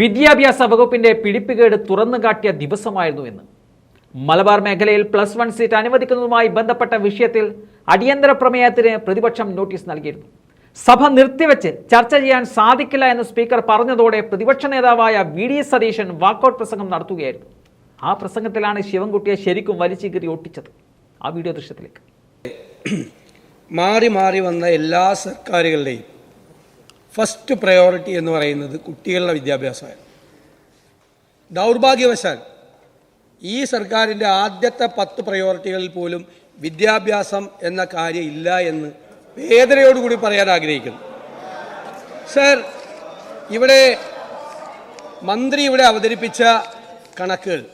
വിദ്യാഭ്യാസ വകുപ്പിന്റെ പിടിപ്പുകേട് തുറന്നു കാട്ടിയ ദിവസമായിരുന്നു എന്ന് മലബാർ മേഖലയിൽ പ്ലസ് വൺ സീറ്റ് അനുവദിക്കുന്നതുമായി ബന്ധപ്പെട്ട വിഷയത്തിൽ അടിയന്തര പ്രമേയത്തിന് പ്രതിപക്ഷം നോട്ടീസ് നൽകിയിരുന്നു. സഭ നിർത്തിവെച്ച് ചർച്ച ചെയ്യാൻ സാധിക്കില്ല എന്ന് സ്പീക്കർ പറഞ്ഞതോടെ പ്രതിപക്ഷ നേതാവായ വി ഡി സതീശൻ വാക്കൌട്ട് പ്രസംഗം നടത്തുകയായിരുന്നു. ആ പ്രസംഗത്തിലാണ് ശിവൻകുട്ടിയെ ശരിക്കും വലിച്ചു കീറി ഒട്ടിച്ചത്. ആ വീഡിയോ ദൃശ്യത്തിലേക്ക്. മാറി മാറി വന്ന എല്ലാ സർക്കാരുകളുടെയും ഫസ്റ്റ് പ്രയോറിറ്റി എന്ന് പറയുന്നത് കുട്ടികളുടെ വിദ്യാഭ്യാസമാണ്. ദൗർഭാഗ്യവശാൽ ഈ സർക്കാരിന്റെ ആദ്യത്തെ പത്ത് പ്രയോറിറ്റികളിൽ പോലും വിദ്യാഭ്യാസം എന്ന കാര്യം ഇല്ല എന്ന് വേദനയോടുകൂടി പറയാൻ ആഗ്രഹിക്കുന്നു. സർ ഇവിടെ മന്ത്രി ഇവിടെ അവതരിപ്പിച്ച കണക്കുകൾ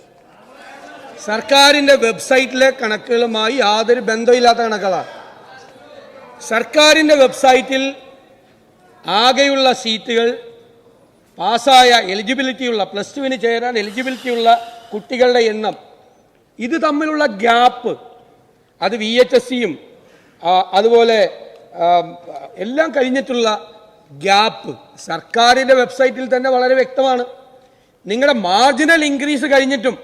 സർക്കാരിന്റെ വെബ്സൈറ്റിലെ കണക്കുകളുമായി യാതൊരു ബന്ധമില്ലാത്ത കണക്കുകളാണ്. സർക്കാരിന്റെ വെബ്സൈറ്റിൽ ആകെയുള്ള സീറ്റുകൾ പാസ്സായ എലിജിബിലിറ്റിയുള്ള പ്ലസ് ടുവിന് ചേരാൻ എലിജിബിലിറ്റിയുള്ള കുട്ടികളുടെ എണ്ണം. ഇത് തമ്മിലുള്ള ഗ്യാപ്പ് അത് വി എച്ച് എസ് സിയും അതുപോലെ എല്ലാം കഴിഞ്ഞിട്ടുള്ള ഗ്യാപ്പ് സർക്കാരിന്റെ വെബ്സൈറ്റിൽ തന്നെ വളരെ വ്യക്തമാണ്. നിങ്ങളുടെ മാർജിനൽ ഇൻക്രീസ് കഴിഞ്ഞിട്ടും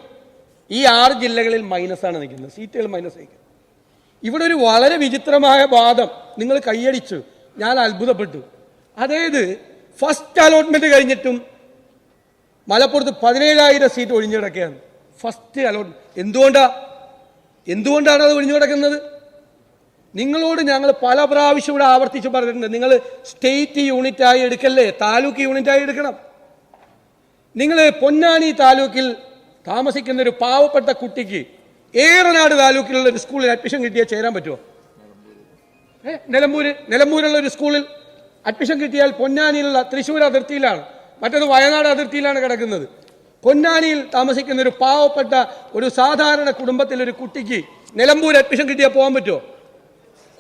ഈ ആറ് ജില്ലകളിൽ മൈനസാണ് നിൽക്കുന്നത്. സീറ്റുകൾ മൈനസ് ആയിരിക്കും. ഇവിടെ ഒരു വളരെ വിചിത്രമായ വാദം നിങ്ങൾ കൈയടിച്ചു. ഞാൻ അത്ഭുതപ്പെട്ടു. അതായത് ഫസ്റ്റ് അലോട്ട്മെന്റ് കഴിഞ്ഞിട്ടും മലപ്പുറത്ത് പതിനേഴായിരം സീറ്റ് ഒഴിഞ്ഞു കിടക്കുകയാണ്. ഫസ്റ്റ് അലോട്ട് എന്തുകൊണ്ടാ? എന്തുകൊണ്ടാണ് അത് ഒഴിഞ്ഞു കിടക്കുന്നത്? നിങ്ങളോട് ഞങ്ങൾ പല പ്രാവശ്യം ഇവിടെ ആവർത്തിച്ച് പറഞ്ഞിട്ടുണ്ട്. നിങ്ങൾ സ്റ്റേറ്റ് യൂണിറ്റായി എടുക്കല്ലേ? താലൂക്ക് യൂണിറ്റായി എടുക്കണം. നിങ്ങൾ പൊന്നാനി താലൂക്കിൽ താമസിക്കുന്ന ഒരു പാവപ്പെട്ട കുട്ടിക്ക് ഏറനാട് താലൂക്കിലുള്ള ഒരു സ്കൂളിൽ അഡ്മിഷൻ കിട്ടിയാൽ ചേരാൻ പറ്റുമോ? നിലമ്പൂര്. നിലമ്പൂരുള്ള ഒരു സ്കൂളിൽ അഡ്മിഷൻ കിട്ടിയാൽ പൊന്നാനിയിലുള്ള തൃശ്ശൂർ അതിർത്തിയിലാണ്. മറ്റത് വയനാട് അതിർത്തിയിലാണ് കിടക്കുന്നത്. പൊന്നാനിയിൽ താമസിക്കുന്ന ഒരു പാവപ്പെട്ട ഒരു സാധാരണ കുടുംബത്തിലെ ഒരു കുട്ടിക്ക് നിലമ്പൂർ അഡ്മിഷൻ കിട്ടിയാൽ പോകാൻ പറ്റുമോ?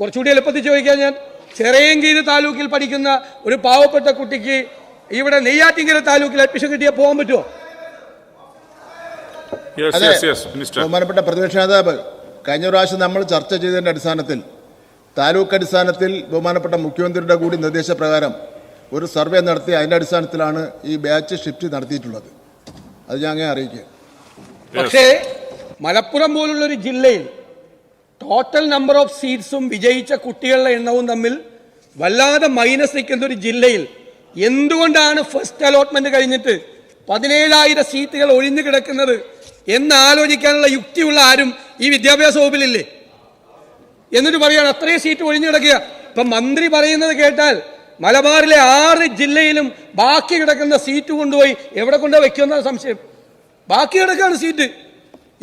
കുറച്ചുകൂടി എളുപ്പത്തിൽ ചോദിക്കാൻ ഞാൻ. ചെറിയങ്കീര് താലൂക്കിൽ പഠിക്കുന്ന ഒരു പാവപ്പെട്ട കുട്ടിക്ക് ഇവിടെ നെയ്യാറ്റിങ്കര താലൂക്കിൽ അഡ്മിഷൻ കിട്ടിയാൽ പോകാൻ പറ്റുമോ? ബഹുമാനപ്പെട്ട പ്രതിപക്ഷ നേതാവ് കഴിഞ്ഞ പ്രാവശ്യം നമ്മൾ ചർച്ച ചെയ്തതിന്റെ അടിസ്ഥാനത്തിൽ താലൂക്ക് അടിസ്ഥാനത്തിൽ ബഹുമാനപ്പെട്ട മുഖ്യമന്ത്രിയുടെ കൂടി നിർദ്ദേശപ്രകാരം ഒരു സർവേ നടത്തി അതിന്റെ അടിസ്ഥാനത്തിലാണ് ഈ ബാച്ച് ഷിഫ്റ്റ് നടത്തിയിട്ടുള്ളത്. അത് ഞാൻ അങ്ങനെ അറിയിക്കുക പക്ഷേ മലപ്പുറം പോലുള്ളൊരു ജില്ലയിൽ ടോട്ടൽ നമ്പർ ഓഫ് സീറ്റ്സും വിജയിച്ച കുട്ടികളുടെ എണ്ണവും തമ്മിൽ വല്ലാതെ മൈനസ് നിൽക്കുന്ന ഒരു ജില്ലയിൽ എന്തുകൊണ്ടാണ് ഫസ്റ്റ് അലോട്ട്മെന്റ് കഴിഞ്ഞിട്ട് പതിനേഴായിരം സീറ്റുകൾ ഒഴിഞ്ഞു കിടക്കുന്നത് എന്ന് ആലോചിക്കാനുള്ള യുക്തിയുള്ള ആരും ഈ വിദ്യാഭ്യാസ വകുപ്പിലില്ലേ? എന്നിട്ട് പറയാണ് അത്രയും സീറ്റ് ഒഴിഞ്ഞു കിടക്കുക. ഇപ്പൊ മന്ത്രി പറയുന്നത് കേട്ടാൽ മലബാറിലെ ആറ് ജില്ലയിലും ബാക്കി കിടക്കുന്ന സീറ്റ് കൊണ്ടുപോയി എവിടെ കൊണ്ടുപോയി വെക്കുമെന്ന സംശയം. ബാക്കി കിടക്കാണ് സീറ്റ്.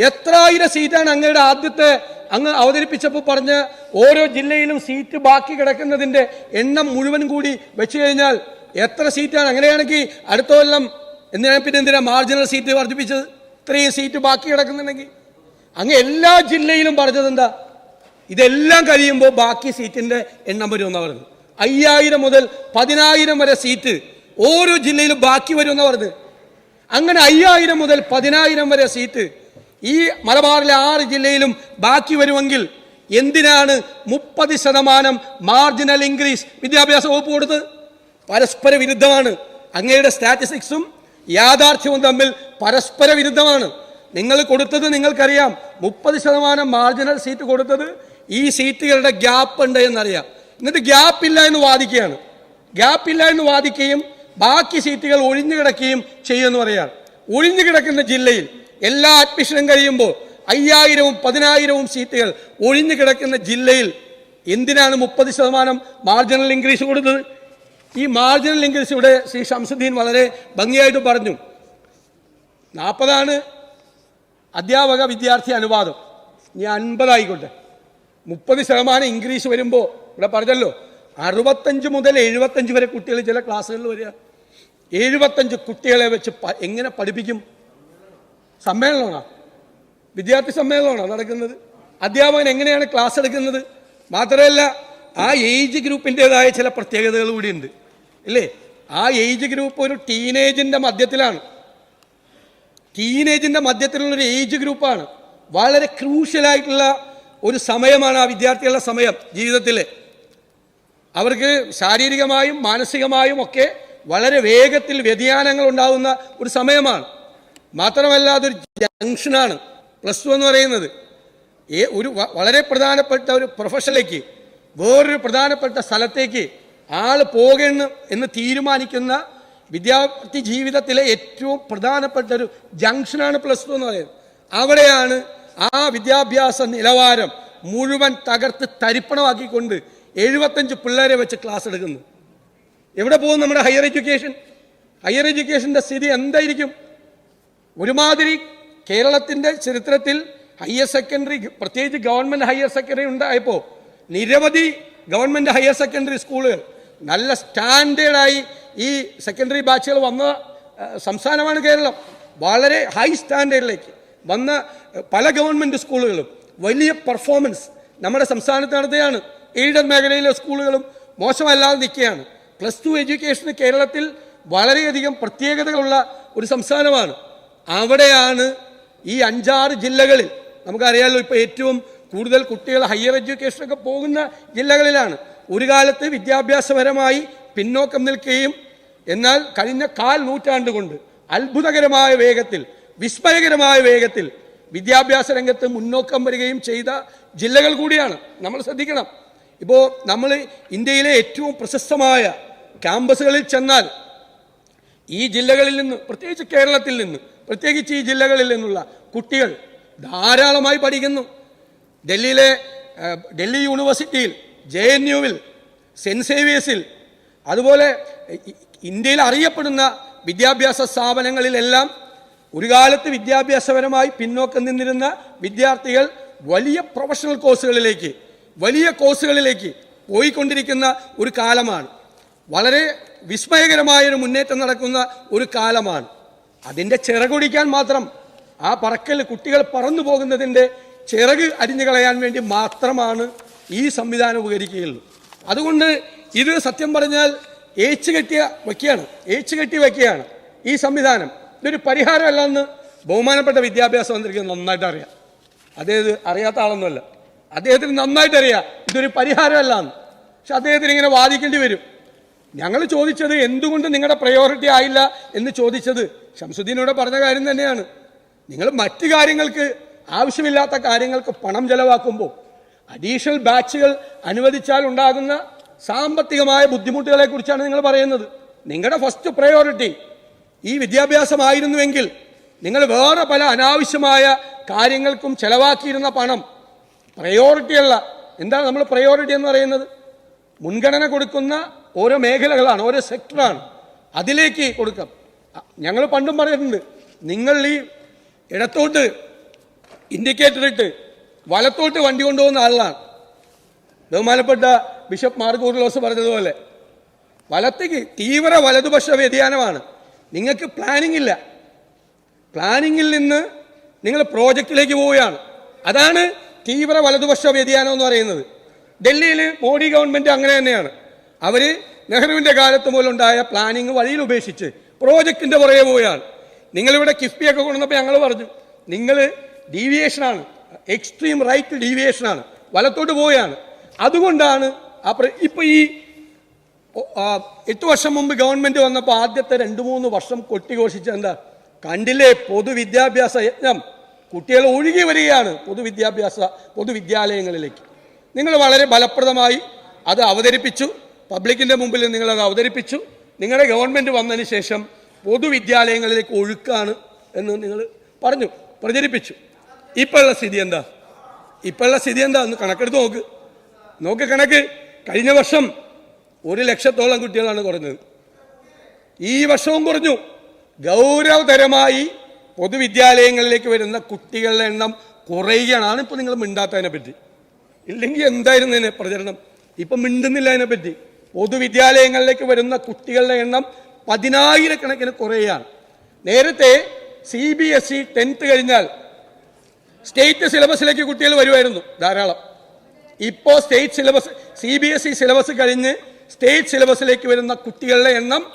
എത്ര ആയിരം സീറ്റാണ് അങ്ങയുടെ ആദ്യത്തെ അങ്ങ് അവതരിപ്പിച്ചപ്പോൾ പറഞ്ഞ ഓരോ ജില്ലയിലും സീറ്റ് ബാക്കി കിടക്കുന്നതിന്റെ എണ്ണം മുഴുവൻ കൂടി വെച്ച് കഴിഞ്ഞാൽ എത്ര സീറ്റാണ്? അങ്ങനെയാണെങ്കിൽ അടുത്ത കൊല്ലം എന്തിനാ പിന്നെ എന്തിനാ മാർജിനൽ സീറ്റ് വർദ്ധിപ്പിച്ചത്? ഇത്രയും സീറ്റ് ബാക്കി കിടക്കുന്നുണ്ടെങ്കിൽ. അങ്ങ് എല്ലാ ജില്ലയിലും പറഞ്ഞത് എന്താ? ഇതെല്ലാം കഴിയുമ്പോൾ ബാക്കി സീറ്റിന്റെ എണ്ണം വരുമെന്ന് പറഞ്ഞത് അയ്യായിരം മുതൽ പതിനായിരം വരെ സീറ്റ് ഓരോ ജില്ലയിലും ബാക്കി വരുമെന്ന് പറഞ്ഞത് അങ്ങനെ അയ്യായിരം മുതൽ പതിനായിരം വരെ സീറ്റ് ഈ മലബാറിലെ ആറ് ജില്ലയിലും ബാക്കി വരുമെങ്കിൽ എന്തിനാണ് മുപ്പത് ശതമാനം മാർജിനൽ ഇൻക്രീസ് വിദ്യാഭ്യാസ വകുപ്പ് കൊടുത്തത്? പരസ്പര വിരുദ്ധമാണ്. അങ്ങയുടെ സ്റ്റാറ്റിസ്റ്റിക്സും യാഥാർത്ഥ്യവും തമ്മിൽ പരസ്പര വിരുദ്ധമാണ്. നിങ്ങൾ കൊടുത്തത് നിങ്ങൾക്കറിയാം. മുപ്പത് ശതമാനം മാർജിനൽ സീറ്റ് കൊടുത്തത് ഈ സീറ്റുകളുടെ ഗ്യാപ്പ് ഉണ്ട് എന്നറിയാം. എന്നിട്ട് ഗ്യാപ്പ് ഇല്ല എന്ന് വാദിക്കുകയാണ്. ഗ്യാപ്പ് ഇല്ല എന്ന് വാദിക്കുകയും ബാക്കി സീറ്റുകൾ ഒഴിഞ്ഞു കിടക്കുകയും ചെയ്യുമെന്ന് പറയാം ഒഴിഞ്ഞു കിടക്കുന്ന ജില്ലയിൽ എല്ലാ അഡ്മിഷനും കഴിയുമ്പോൾ അയ്യായിരവും പതിനായിരവും സീറ്റുകൾ ഒഴിഞ്ഞു കിടക്കുന്ന ജില്ലയിൽ എന്തിനാണ് മുപ്പത് ശതമാനം മാർജിനൽ ഇൻക്രീസ് കൊടുത്തത്? ഈ മാർജിനൽ ഇൻക്രീസ് ഇവിടെ ശ്രീ ഷംസുദ്ദീൻ വളരെ ഭംഗിയായിട്ട് പറഞ്ഞു. നാൽപ്പതാണ് അധ്യാപക വിദ്യാർത്ഥി അനുപാതം. ഇനി അൻപതായിക്കോട്ടെ. മുപ്പത് ശതമാനം ഇൻക്രീസ് വരുമ്പോൾ ഇവിടെ പറഞ്ഞല്ലോ അറുപത്തഞ്ച് മുതൽ എഴുപത്തഞ്ച് വരെ കുട്ടികൾ ചില ക്ലാസ്സുകളിൽ വരിക. എഴുപത്തഞ്ച് കുട്ടികളെ വെച്ച് എങ്ങനെ പഠിപ്പിക്കും? സമ്മേളനമാണോ? വിദ്യാർത്ഥി സമ്മേളനമാണോ നടക്കുന്നത്? അധ്യാപകൻ എങ്ങനെയാണ് ക്ലാസ് എടുക്കുന്നത്? മാത്രമല്ല ആ ഏജ് ഗ്രൂപ്പിന്റെതായ ചില പ്രത്യേകതകൾ കൂടിയുണ്ട്. ഇല്ലേ? ആ ഏജ് ഗ്രൂപ്പ് ഒരു ടീനേജിന്റെ മധ്യത്തിലാണ്. ടീനേജിന്റെ മധ്യത്തിലുള്ളൊരു ഏജ് ഗ്രൂപ്പാണ്. വളരെ ക്രൂഷ്യലായിട്ടുള്ള ഒരു സമയമാണ് ആ വിദ്യാർത്ഥികളുടെ സമയം ജീവിതത്തിൽ അവർക്ക് ശാരീരികമായും മാനസികമായും ഒക്കെ വളരെ വേഗത്തിൽ വ്യതിയാനങ്ങൾ ഉണ്ടാകുന്ന ഒരു സമയമാണ്. മാത്രമല്ല അതൊരു ജംഗ്ഷനാണ്. പ്ലസ് ടു എന്ന് പറയുന്നത്. ഏ ഒരു വളരെ പ്രധാനപ്പെട്ട ഒരു പ്രൊഫഷനിലേക്ക് വേറൊരു പ്രധാനപ്പെട്ട സ്ഥലത്തേക്ക് ആൾ പോകണം എന്ന് തീരുമാനിക്കുന്ന വിദ്യാർത്ഥി ജീവിതത്തിലെ ഏറ്റവും പ്രധാനപ്പെട്ട ഒരു ജംഗ്ഷനാണ് പ്ലസ് ടു എന്ന് പറയുന്നത്. അവിടെയാണ് ആ വിദ്യാഭ്യാസ നിലവാരം മുഴുവൻ തകർത്ത് തരിപ്പണമാക്കിക്കൊണ്ട് എഴുപത്തഞ്ച് പിള്ളേരെ വെച്ച് ക്ലാസ് എടുക്കുന്നു. എവിടെ പോകും നമ്മുടെ ഹയർ എഡ്യൂക്കേഷൻ? ഹയർ എഡ്യൂക്കേഷന്റെ സ്ഥിതി എന്തായിരിക്കും? ഒരുമാതിരി കേരളത്തിന്റെ ചരിത്രത്തിൽ ഹയർ സെക്കൻഡറി പ്രത്യേകിച്ച് ഗവൺമെന്റ് ഹയർ സെക്കൻഡറി ഉണ്ടായപ്പോൾ നിരവധി ഗവൺമെന്റ് ഹയർ സെക്കൻഡറി സ്കൂളുകൾ നല്ല സ്റ്റാൻഡേർഡായി ഈ സെക്കൻഡറി ബാച്ചുകൾ വന്ന സംസ്ഥാനമാണ് കേരളം. വളരെ ഹൈ സ്റ്റാൻഡേർഡിലേക്ക്. വന്ന പല ഗവൺമെന്റ് സ്കൂളുകളും വലിയ പെർഫോമൻസ് നമ്മുടെ സംസ്ഥാനത്ത് നടത്തുകയാണ് എയ്ഡഡ് മേഖലയിലെ സ്കൂളുകളും മോശമല്ലാതെ നിൽക്കുകയാണ്. പ്ലസ് ടു എഡ്യൂക്കേഷന് കേരളത്തിൽ വളരെയധികം പ്രത്യേകതകളുള്ള ഒരു സംസ്ഥാനമാണ്. അവിടെയാണ് ഈ അഞ്ചാറ് ജില്ലകളിൽ നമുക്കറിയാമല്ലോ ഇപ്പോൾ ഏറ്റവും കൂടുതൽ കുട്ടികൾ ഹയർ എഡ്യൂക്കേഷനൊക്കെ പോകുന്ന ജില്ലകളിലാണ്. ഒരു കാലത്ത് വിദ്യാഭ്യാസപരമായി പിന്നോക്കം നിൽക്കുകയും എന്നാൽ കഴിഞ്ഞ കാൽ നൂറ്റാണ്ട് കൊണ്ട് അത്ഭുതകരമായ വേഗത്തിൽ വിസ്മയകരമായ വേഗത്തിൽ വിദ്യാഭ്യാസ രംഗത്ത് മുന്നോക്കം വരികയും ചെയ്ത ജില്ലകൾ കൂടിയാണ്. നമ്മൾ ശ്രദ്ധിക്കണം. ഇപ്പോൾ നമ്മൾ ഇന്ത്യയിലെ ഏറ്റവും പ്രശസ്തമായ ക്യാമ്പസുകളിൽ ചെന്നാൽ ഈ ജില്ലകളിൽ നിന്ന് പ്രത്യേകിച്ച് കേരളത്തിൽ നിന്ന് പ്രത്യേകിച്ച് ഈ ജില്ലകളിൽ നിന്നുള്ള കുട്ടികൾ ധാരാളമായി പഠിക്കുന്നു. ഡൽഹിയിലെ ഡൽഹി യൂണിവേഴ്സിറ്റിയിൽ ജെ എൻ യുവിൽ സെന്റ് സേവിയേഴ്സിൽ അതുപോലെ ഇന്ത്യയിൽ അറിയപ്പെടുന്ന വിദ്യാഭ്യാസ സ്ഥാപനങ്ങളിലെല്ലാം ഒരു കാലത്ത് വിദ്യാഭ്യാസപരമായി പിന്നോക്കം നിന്നിരുന്ന വിദ്യാർത്ഥികൾ വലിയ പ്രൊഫഷണൽ കോഴ്സുകളിലേക്ക് വലിയ കോഴ്സുകളിലേക്ക് പോയിക്കൊണ്ടിരിക്കുന്ന ഒരു കാലമാണ്. വളരെ വിസ്മയകരമായൊരു മുന്നേറ്റം നടക്കുന്ന ഒരു കാലമാണ്. അതിന്റെ ചിറകൊടിക്കാൻ മാത്രം ആ പറക്കൽ കുട്ടികൾ പറന്നു പോകുന്നതിന്റെ ചിറക് അരിഞ്ഞു കളയാൻ വേണ്ടി മാത്രമാണ് ഈ സംവിധാനം ഉപകരിക്കുകയുള്ളൂ. അതുകൊണ്ട് ഇത് സത്യം പറഞ്ഞാൽ ഏച്ചു കെട്ടിയ വയ്ക്കുകയാണ് ഏച്ചു കെട്ടി വയ്ക്കുകയാണ് ഈ സംവിധാനം. ഇതൊരു പരിഹാരമല്ലെന്ന് ബഹുമാനപ്പെട്ട വിദ്യാഭ്യാസ മന്ത്രിക്ക് നന്നായിട്ട് അറിയാം. അദ്ദേഹം അറിയാത്ത ആളൊന്നുമല്ല. അദ്ദേഹത്തിന് നന്നായിട്ട് അറിയാം. ഇതൊരു പരിഹാരമല്ല എന്ന് പക്ഷെ അദ്ദേഹത്തിന് ഇങ്ങനെ വാദിക്കേണ്ടി വരും. ഞങ്ങൾ ചോദിച്ചത് എന്തുകൊണ്ട് നിങ്ങളുടെ പ്രയോറിറ്റി ആയില്ല എന്ന് ചോദിച്ചത് ഷംസുദ്ദീനോട് പറഞ്ഞ കാര്യം തന്നെയാണ്. നിങ്ങൾ മറ്റു കാര്യങ്ങൾക്ക് ആവശ്യമില്ലാത്ത കാര്യങ്ങൾക്ക് പണം ചെലവാക്കുമ്പോൾ അഡീഷണൽ ബാച്ചുകൾ അനുവദിച്ചാൽ ഉണ്ടാകുന്ന സാമ്പത്തികമായ ബുദ്ധിമുട്ടുകളെ കുറിച്ചാണ് നിങ്ങൾ പറയുന്നത്. നിങ്ങളുടെ ഫസ്റ്റ് പ്രയോറിറ്റി ഈ വിദ്യാഭ്യാസമായിരുന്നുവെങ്കിൽ നിങ്ങൾ വേറെ പല അനാവശ്യമായ കാര്യങ്ങൾക്കും ചെലവാക്കിയിരുന്ന പണം പ്രയോറിറ്റി അല്ല. എന്താണ് നമ്മൾ പ്രയോറിറ്റി എന്ന് പറയുന്നത്? മുൻഗണന കൊടുക്കുന്ന ഓരോ മേഖലകളാണ് ഓരോ സെക്ടറാണ് അതിലേക്ക് കൊടുക്കാം. ഞങ്ങൾ പണ്ടും പറഞ്ഞിട്ടുണ്ട് നിങ്ങൾ ഈ ഇടത്തോട്ട് ഇൻഡിക്കേറ്റർ ഇട്ട് വലത്തോട്ട് വണ്ടി കൊണ്ടുപോകുന്ന ആളാണ്. ബഹുമാനപ്പെട്ട ബിഷപ്പ് മാർഗോർലോസ് പറഞ്ഞതുപോലെ വലത്തേക്ക് തീവ്ര വലതുപക്ഷ വ്യതിയാനമാണ്. നിങ്ങൾക്ക് പ്ലാനിംഗ് ഇല്ല. പ്ലാനിങ്ങിൽ നിന്ന് നിങ്ങൾ പ്രോജക്റ്റിലേക്ക് പോവുകയാണ്. അതാണ് തീവ്ര വലതുപക്ഷ വ്യതിയാനം എന്ന് പറയുന്നത്. ഡൽഹിയിൽ മോഡി ഗവൺമെന്റ് അങ്ങനെ തന്നെയാണ്. അവർ നെഹ്റുവിന്റെ കാലത്ത് മുതലുണ്ടായ പ്ലാനിങ് വഴിയിൽ ഉപേക്ഷിച്ച് പ്രോജക്റ്റിന്റെ പുറകെ പോവുകയാണ്. നിങ്ങളിവിടെ കിഫ്ബിയൊക്കെ കൊണ്ടുവന്നപ്പോൾ ഞങ്ങൾ പറഞ്ഞു നിങ്ങൾ ഡീവിയേഷനാണ് എക്സ്ട്രീം റൈറ്റ് ഡീവിയേഷനാണ് വലത്തോട്ട് പോവുകയാണ്. അതുകൊണ്ടാണ് അപ്പം ഇപ്പോൾ ഈ എട്ട് വർഷം മുമ്പ് ഗവൺമെന്റ് വന്നപ്പോൾ ആദ്യത്തെ രണ്ട് മൂന്ന് വർഷം കൊട്ടിഘോഷിച്ച എന്താ? കണ്ടില്ലേ? പൊതുവിദ്യാഭ്യാസ യജ്ഞം. കുട്ടികൾ ഒഴുകി വരികയാണ് പൊതുവിദ്യാഭ്യാസ പൊതുവിദ്യാലയങ്ങളിലേക്ക്. നിങ്ങൾ വളരെ ഫലപ്രദമായി അത് അവതരിപ്പിച്ചു. പബ്ലിക്കിന്റെ മുമ്പിൽ നിങ്ങളത് അവതരിപ്പിച്ചു. നിങ്ങളുടെ ഗവൺമെന്റ് വന്നതിന് ശേഷം പൊതുവിദ്യാലയങ്ങളിലേക്ക് ഒഴുക്കാണ് എന്ന് നിങ്ങൾ പറഞ്ഞു പ്രചരിപ്പിച്ചു. ഇപ്പോഴുള്ള സ്ഥിതി എന്താ? ഇപ്പോഴുള്ള സ്ഥിതി എന്താ? ഒന്ന് കണക്കെടുത്ത് നോക്ക്. നോക്ക് കണക്ക്. കഴിഞ്ഞ വർഷം ഒരു ലക്ഷത്തോളം കുട്ടികളാണ് കുറഞ്ഞത്. ഈ വർഷവും കുറഞ്ഞു. ഗൗരവതരമായി പൊതുവിദ്യാലയങ്ങളിലേക്ക് വരുന്ന കുട്ടികളുടെ എണ്ണം കുറയുകയാണ്. ഇപ്പോൾ നിങ്ങൾ മിണ്ടാത്തതിനെ പറ്റി. ഇല്ലെങ്കിൽ എന്തായിരുന്നു ഇതിനെ പ്രചരണം? ഇപ്പം മിണ്ടുന്നില്ല അതിനെപ്പറ്റി പൊതുവിദ്യാലയങ്ങളിലേക്ക് വരുന്ന കുട്ടികളുടെ എണ്ണം പതിനായിരക്കണക്കിന് കുറയുകയാണ്. നേരത്തെ C B S E tenth കഴിഞ്ഞാൽ സ്റ്റേറ്റ് സിലബസിലേക്ക് കുട്ടികൾ വരുമായിരുന്നു ധാരാളം. ഇപ്പോൾ state syllabus C B S E syllabus കഴിഞ്ഞ് സ്റ്റേറ്റ് സിലബസിലേക്ക് വരുന്ന കുട്ടികളുടെ എണ്ണം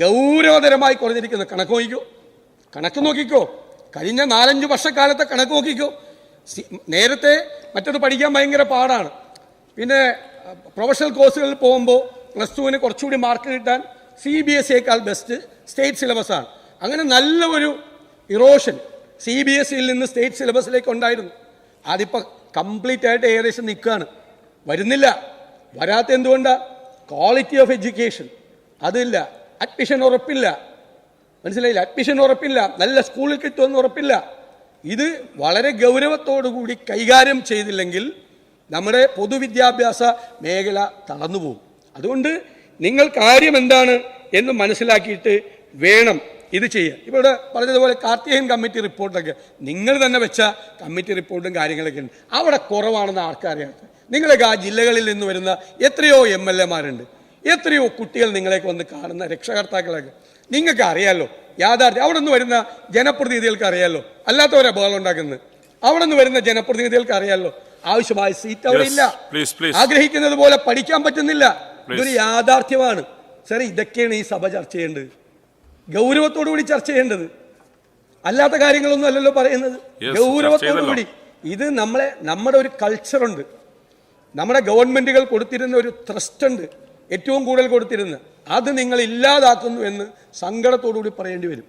ഗൗരവതരമായി കുറഞ്ഞിരിക്കുന്നു. കണക്ക് നോക്കിക്കോ. കണക്ക് നോക്കിക്കോ. കഴിഞ്ഞ നാലഞ്ച് വർഷക്കാലത്തെ കണക്ക് നോക്കിക്കോ. നേരത്തെ മറ്റത് പഠിക്കാൻ ഭയങ്കര പാടാണ്. പിന്നെ പ്രൊഫഷണൽ കോഴ്സുകളിൽ പോകുമ്പോൾ പ്ലസ് ടുവിന് കുറച്ചുകൂടി മാർക്ക് കിട്ടാൻ സി ബി എസ് സിയേക്കാൾ ബെസ്റ്റ് സ്റ്റേറ്റ് സിലബസാണ്. അങ്ങനെ നല്ല ഒരു ഇറോഷൻ സി ബി എസ് സിയിൽ നിന്ന് സ്റ്റേറ്റ് സിലബസിലേക്ക് ഉണ്ടായിരുന്നു. അതിപ്പോൾ കംപ്ലീറ്റ് ആയിട്ട് ഏകദേശം നിൽക്കുകയാണ്. വരുന്നില്ല. വരാത്ത എന്തുകൊണ്ടാ? ക്വാളിറ്റി ഓഫ് എഡ്യൂക്കേഷൻ അതില്ല. അഡ്മിഷൻ ഉറപ്പില്ല. മനസ്സിലായില്ല? അഡ്മിഷൻ ഉറപ്പില്ല. നല്ല സ്കൂളിൽ കിട്ടുമെന്ന് ഉറപ്പില്ല. ഇത് വളരെ കൂടി കൈകാര്യം ചെയ്തില്ലെങ്കിൽ നമ്മുടെ പൊതുവിദ്യാഭ്യാസ മേഖല തളർന്നു പോകും. അതുകൊണ്ട് നിങ്ങൾ കാര്യം എന്താണ് എന്ന് മനസ്സിലാക്കിയിട്ട് വേണം ഇത് ഇപ്പോൾ ഇവിടെ പറഞ്ഞതുപോലെ കാർത്തികൻ കമ്മിറ്റി റിപ്പോർട്ടൊക്കെ നിങ്ങൾ തന്നെ വെച്ച കമ്മിറ്റി റിപ്പോർട്ടും കാര്യങ്ങളൊക്കെ ഉണ്ട്. അവിടെ കുറവാണെന്ന് ആൾക്കാരെയാണ് നിങ്ങളൊക്കെ ആ ജില്ലകളിൽ നിന്ന് വരുന്ന എത്രയോ എം എൽ എമാരുണ്ട് എത്രയോ കുട്ടികൾ നിങ്ങളെയൊക്കെ വന്ന് കാണുന്ന രക്ഷകർത്താക്കളൊക്കെ. നിങ്ങൾക്ക് അറിയാലോ യാഥാർത്ഥ്യം. അവിടെ നിന്ന് വരുന്ന ജനപ്രതിനിധികൾക്ക് അറിയാലോ അല്ലാത്തവരെ ബഹളം ഉണ്ടാക്കുന്നത്. അവിടെ നിന്ന് വരുന്ന ജനപ്രതിനിധികൾക്ക് അറിയാലോ ആവശ്യമായ സീറ്റ് അവിടെ ഇല്ല. ആഗ്രഹിക്കുന്നത് പോലെ പഠിക്കാൻ പറ്റുന്നില്ല. ഇതൊരു യാഥാർത്ഥ്യമാണ്. സാറേ ഇതൊക്കെയാണ് ഈ സഭ ചർച്ച ചെയ്യേണ്ടത്. ഗൗരവത്തോടു കൂടി ചർച്ച ചെയ്യേണ്ടത്. അല്ലാത്ത കാര്യങ്ങളൊന്നും അല്ലല്ലോ പറയുന്നത്. ഗൗരവത്തോടു കൂടി. ഇത് നമ്മളെ നമ്മുടെ ഒരു കൾച്ചറുണ്ട് നമ്മുടെ ഗവൺമെന്റുകൾ കൊടുത്തിരുന്ന ഒരു ട്രസ്റ്റ് ഉണ്ട് ഏറ്റവും കൂടുതൽ കൊടുത്തിരുന്ന അത് നിങ്ങൾ ഇല്ലാതാക്കുന്നു എന്ന് സങ്കടത്തോടു കൂടി പറയേണ്ടി വരും.